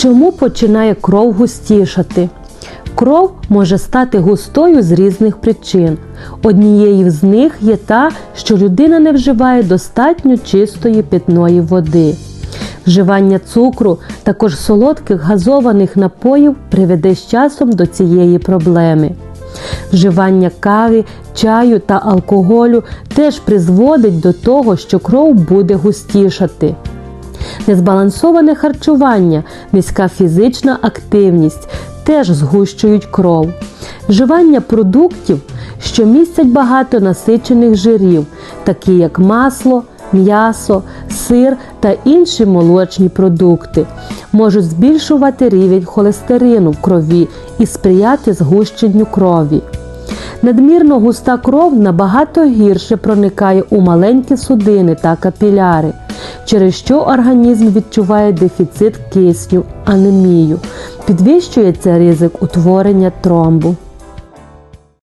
Чому починає кров густішати? Кров може стати густою з різних причин. Однією з них є та, що людина не вживає достатньо чистої питної води. Вживання цукру, також солодких газованих напоїв приведе з часом до цієї проблеми. Вживання кави, чаю та алкоголю теж призводить до того, що кров буде густішати. Незбалансоване харчування, низька фізична активність теж згущують кров. Вживання продуктів, що містять багато насичених жирів, такі як масло, м'ясо, сир та інші молочні продукти, можуть збільшувати рівень холестерину в крові і сприяти згущенню крові. Надмірно густа кров набагато гірше проникає у маленькі судини та капіляри, через що організм відчуває дефіцит кисню, анемію, підвищується ризик утворення тромбу.